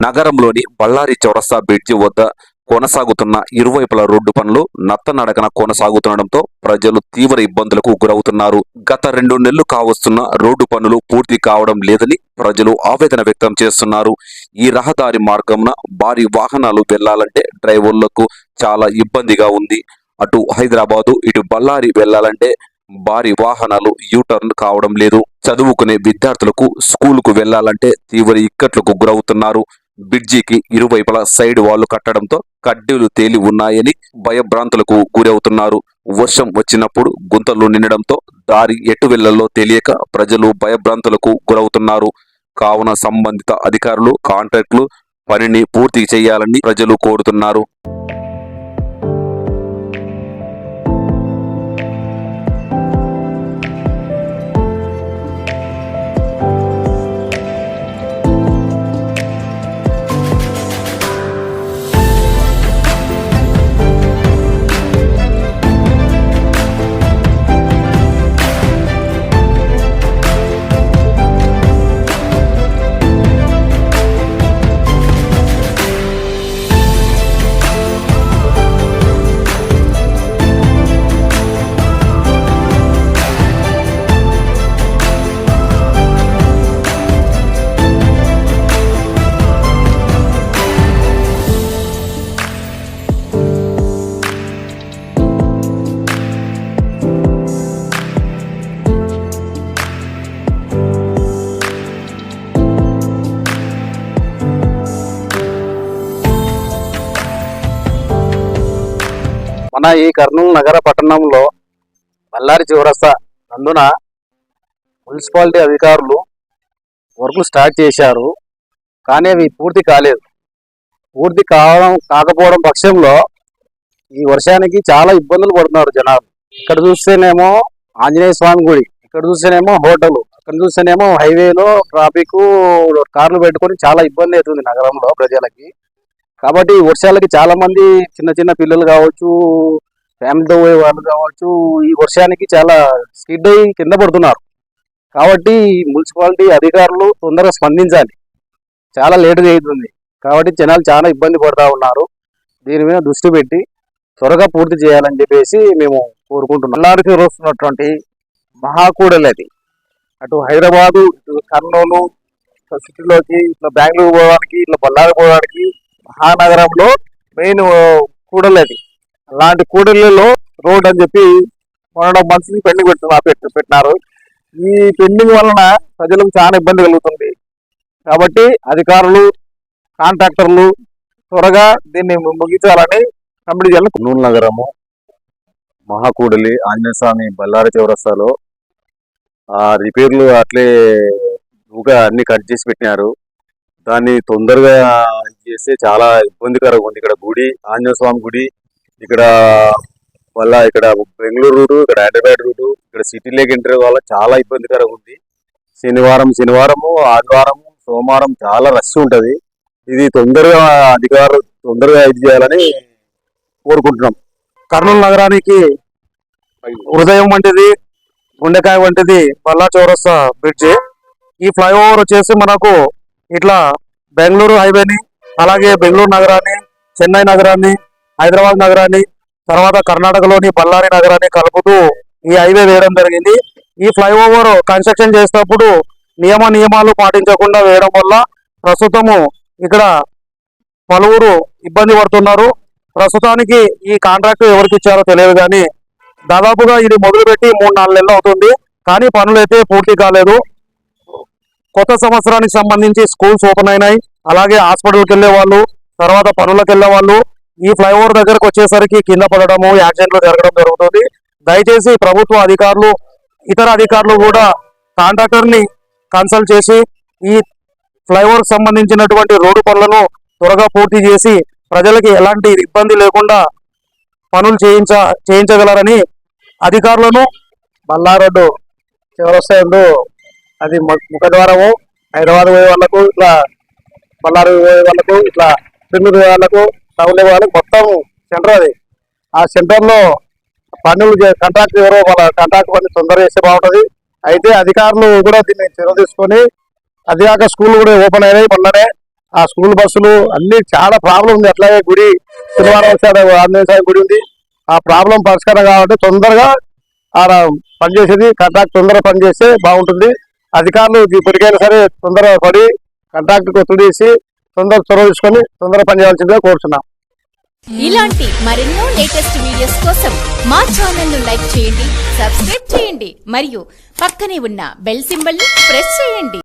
నగరంలోని బళ్ళారి చౌరస్తా బ్రిడ్జి వద్ద కొనసాగుతున్న ఇరువైపుల రోడ్డు పనులు నత్తనడకన కొనసాగుతుండటంతో ప్రజలు తీవ్ర ఇబ్బందులకు గురవుతున్నారు. గత రెండు నెలలు కావస్తున్న రోడ్డు పనులు పూర్తి కావడం లేదని ప్రజలు ఆవేదన వ్యక్తం చేస్తున్నారు. ఈ రహదారి మార్గంన భారీ వాహనాలు వెళ్ళాలంటే డ్రైవర్లకు చాలా ఇబ్బందిగా ఉంది. అటు హైదరాబాదు ఇటు బళ్ళారి వెళ్ళాలంటే భారీ వాహనాలు యూటర్న్ కావడం లేదు. చదువుకునే విద్యార్థులకు స్కూలుకు వెళ్ళాలంటే తీవ్ర ఇక్కట్లకు గురవుతున్నారు. బ్రిడ్జికి ఇరువైపులా సైడ్ వాళ్ళు కట్టడంతో కడ్డీలు తేలి ఉన్నాయని భయభ్రాంతులకు గురవుతున్నారు. వర్షం వచ్చినప్పుడు గుంతలు నిండడంతో దారి ఎటు వెళ్ళలో తెలియక ప్రజలు భయభ్రాంతులకు గురవుతున్నారు. కావున సంబంధిత అధికారులు కాంట్రాక్టులు పనిని పూర్తి చేయాలని ప్రజలు కోరుతున్నారు. మన ఈ కర్నూలు నగర పట్టణంలో బళ్ళారి చివరస నందున మున్సిపాలిటీ అధికారులు వర్కులు స్టార్ట్ చేశారు కానీ అవి పూర్తి కాలేదు. పూర్తి కావడం కాకపోవడం పక్షంలో ఈ వర్షానికి చాలా ఇబ్బందులు పడుతున్నారు జనాలు. ఇక్కడ చూస్తేనేమో ఆంజనేయ స్వామి గుడి ఇక్కడ చూస్తేనేమో హోటల్ అక్కడ చూస్తేనేమో హైవేలో ట్రాఫిక్ కార్లు పెట్టుకొని చాలా ఇబ్బంది అవుతుంది నగరంలో ప్రజలకి. కాబట్టి వర్షాలకి చాలా మంది చిన్న చిన్న పిల్లలు కావచ్చు ఫ్యామిలీతో పోయే వాళ్ళు కావచ్చు ఈ వర్షానికి చాలా స్కిడ్ అయ్యి కింద పడుతున్నారు. కాబట్టి ఈ మున్సిపాలిటీ అధికారులు తొందరగా స్పందించాలి. చాలా లేట్ అవుతుంది కాబట్టి జనాలు చాలా ఇబ్బంది పడుతూ ఉన్నారు. దీని మీద దృష్టి పెట్టి త్వరగా పూర్తి చేయాలని చెప్పేసి మేము కోరుకుంటున్నాం. అల్లారికి వస్తున్నటువంటి మహాకూడలది. అది అటు హైదరాబాదు ఇటు కర్నూలు ఇట్లా సిటీలోకి ఇట్లా బెంగళూరు పోవడానికి ఇట్లా బళ్ళారి పోవడానికి మహానగరంలో మెయిన్ కూడలి అది అలాంటి కూడలిలో రోడ్ అని చెప్పి మొన్న మంత్స్ పెండింగ్ పెడుతున్నా పెట్టు పెట్టినారు. ఈ పెండింగ్ వలన ప్రజలకు చాలా ఇబ్బంది కలుగుతుంది. కాబట్టి అధికారులు కాంట్రాక్టర్లు త్వరగా దీన్ని ముగించాలని కమిటీ చేయాలని కర్నూలు నగరము మహాకూడలి ఆంజనేయ స్వామి బళ్ళారి చౌరస్తాలో ఆ రిపేర్లు అట్లే ఊగా అన్ని కట్ చేసి పెట్టినారు. దాన్ని తొందరగా చేస్తే చాలా ఇబ్బందికరంగా ఉంది. ఇక్కడ గుడి ఆంజనేయ స్వామి గుడి ఇక్కడ మళ్ళా ఇక్కడ బెంగళూరు రూటు ఇక్కడ హైదరాబాద్ రూటు ఇక్కడ సిటీలోకి ఎంటర్ వల్ల చాలా ఇబ్బందికరంగా ఉంది. శనివారం శనివారము ఆదివారం సోమవారం చాలా రష్ ఉంటుంది. ఇది తొందరగా అధికారులు తొందరగా ఇది చేయాలని కోరుకుంటున్నాం. కర్నూలు నగరానికి హృదయం వంటిది గుండెకాయ వంటిది బల్లా చౌరస్తా బ్రిడ్జి. ఈ ఫ్లైఓవర్ వచ్చేసి మనకు ఇట్లా బెంగళూరు హైవేని అలాగే బెంగళూరు నగరాన్ని చెన్నై నగరాన్ని హైదరాబాద్ నగరాన్ని తర్వాత కర్ణాటకలోని బళ్ళారి నగరాన్ని కలుపుతూ ఈ హైవే వేయడం జరిగింది. ఈ ఫ్లైఓవర్ కన్స్ట్రక్షన్ చేసేటప్పుడు నియమ నియమాలు పాటించకుండా వేయడం వల్ల ప్రస్తుతము ఇక్కడ పలువురు ఇబ్బంది పడుతున్నారు. ప్రస్తుతానికి ఈ కాంట్రాక్ట్ ఎవరికి ఇచ్చారో తెలియదు కానీ దాదాపుగా ఇది మొదలుపెట్టి మూడు నాలుగు నెలలు అవుతుంది. కానీ పనులు అయితే పూర్తి కాలేదు. కొత్త సంవత్సరానికి సంబంధించి స్కూల్స్ ఓపెన్ అయినాయి. అలాగే హాస్పిటల్కి వెళ్ళే వాళ్ళు తర్వాత పనులకు వెళ్ళే వాళ్ళు ఈ ఫ్లైఓవర్ దగ్గరకు వచ్చేసరికి కింద పడడము యాక్సిడెంట్లు జరగడం జరుగుతుంది. దయచేసి ప్రభుత్వ అధికారులు ఇతర అధికారులు కూడా కాంట్రాక్టర్ని కన్సల్ట్ చేసి ఈ ఫ్లైఓవర్ సంబంధించినటువంటి రోడ్డు పనులను త్వరగా పూర్తి చేసి ప్రజలకి ఎలాంటి ఇబ్బంది లేకుండా పనులు చేయించ చేయించగలరని అధికారులను బల్లారోడ్డు చివరొస్తాయండు అది ము- ముఖద్వారము హైదరాబాద్ పోయే వాళ్ళకు ఇట్లా బళ్ళారు పోయే వాళ్ళకు ఇట్లా చెన్నూరు పోయే వాళ్ళకు టౌన్ వాళ్ళకు మొత్తం సెంటర్ అది. ఆ సెంటర్లో పనులు కంట్రాక్ట్ ఎవరో వాళ్ళ కాంట్రాక్ట్ పని తొందరగా చేస్తే బాగుంటుంది. అయితే అధికారులు కూడా దీన్ని చొరవ తీసుకొని అది కాక స్కూల్ కూడా ఓపెన్ అయినాయి మొన్ననే. ఆ స్కూల్ బస్సులు అన్ని చాలా ప్రాబ్లం ఉంది. అట్లాగే గుడి శనివారం ఆంజనేయ స్వామి గుడి ఉంది. ఆ ప్రాబ్లం పరిష్కారం కావాలంటే తొందరగా ఆడ పనిచేసేది కాంట్రాక్ట్ తొందరగా పనిచేస్తే బాగుంటుంది. అధికారులు ఇప్పటికైనా సరే తొందరగా పడి కాంట్రాక్ట్ ఒత్తిడి చేసి తొందరగా చొరవ తీసుకొని తొందరగా పనిచేయాల్సిందిగా కోరుతున్నాం ఇలాంటి మరెన్నో లేటెస్ట్ వీడియోస్ కోసం మా ఛానల్ను లైక్ చేయండి సబ్స్క్రైబ్ చేయండి మరియు పక్కనే ఉన్న బెల్ సింబల్ని ప్రెస్ చేయండి.